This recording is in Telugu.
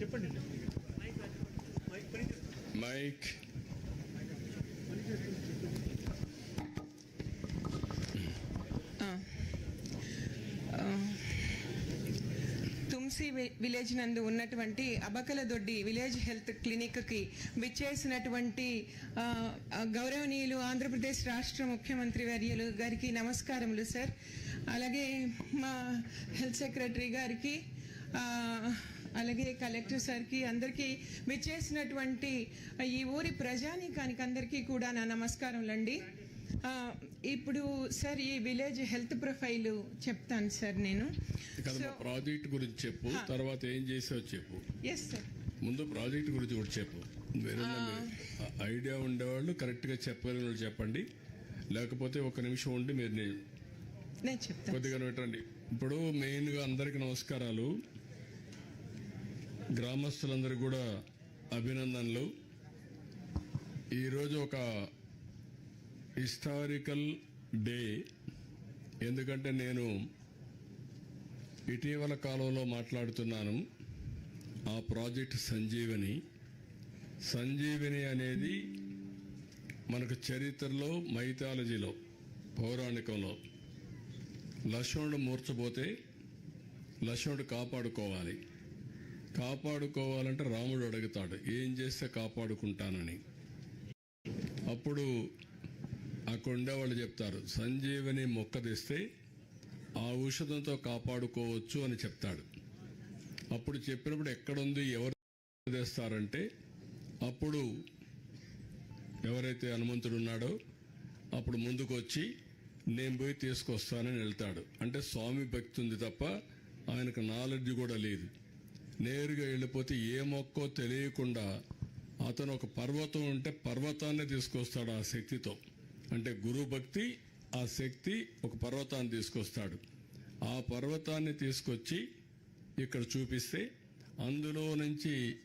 చెప్పండి మైక్. తుమ్సి వి- విలేజ్ నందు ఉన్నటువంటి అబకల దొడ్డి విలేజ్ హెల్త్ క్లినిక్కి విచ్చేసినటువంటి గౌరవనీయులు ఆంధ్రప్రదేశ్ రాష్ట్ర ముఖ్యమంత్రి వర్యులు గారికి నమస్కారములు సార్. అలాగే మా హెల్త్ సెక్రటరీ గారికి అలాగే కలెక్టర్ సార్కి అందరికీ విచ్చేసినటువంటి ఈ ఊరి ప్రజానీకానికి అందరికీ కూడా నా నమస్కారములండి ఇప్పుడు సార్ ఈ విలేజ్ హెల్త్ ప్రొఫైల్ చెప్తాను సార్ నేను. ప్రాజెక్ట్ గురించి చెప్పు తర్వాత ఏం చేసావు చెప్పు. ఎస్ సార్ ముందు ప్రాజెక్ట్ గురించి కూడా చెప్పు. మీరు ఐడియా ఉండేవాళ్ళు కరెక్ట్గా చెప్పగలిగిన వాళ్ళు చెప్పండి. లేకపోతే ఒక నిమిషం ఉండి మీరు నేను కొద్దిగా పెట్టండి ఇప్పుడు మెయిన్గా అందరికి నమస్కారాలు. గ్రామస్తులందరూ కూడా అభినందనలు. ఈరోజు ఒక హిస్టారికల్ డే. ఎందుకంటే నేను ఇటీవల కాలంలో మాట్లాడుతున్నాను. ఆ ప్రాజెక్ట్ సంజీవని. సంజీవిని అనేది మనకు చరిత్రలో మైథాలజీలో పౌరాణికంలో. లక్ష్మణుడు మూర్చబోతే లక్ష్మణుడు కాపాడుకోవాలి. కాపాడుకోవాలంటే రాముడు అడుగుతాడు ఏం చేస్తే కాపాడుకుంటానని. అప్పుడు అక్కడ ఉండేవాళ్ళు చెప్తారు సంజీవని మొక్క తెస్తే ఆ ఔషధంతో కాపాడుకోవచ్చు అని చెప్తాడు. అప్పుడు చెప్పినప్పుడు ఎక్కడుంది ఎవరు తెస్తారంటే అప్పుడు ఎవరైతే హనుమంతుడు ఉన్నాడో అప్పుడు ముందుకు వచ్చి నేను పోయి తీసుకొస్తానని వెళ్తాడు. అంటే స్వామి భక్తి ఉంది తప్ప ఆయనకు నాలెడ్జ్ కూడా లేదు. నేరుగా వెళ్ళిపోతే ఏ మొక్కో తెలియకుండా అతను ఒక పర్వతం ఉంటే పర్వతాన్ని తీసుకొస్తాడు ఆ శక్తితో. అంటే గురు భక్తి ఆ శక్తి ఒక పర్వతాన్ని తీసుకొస్తాడు. ఆ పర్వతాన్ని తీసుకొచ్చి ఇక్కడ చూపిస్తే అందులో నుంచి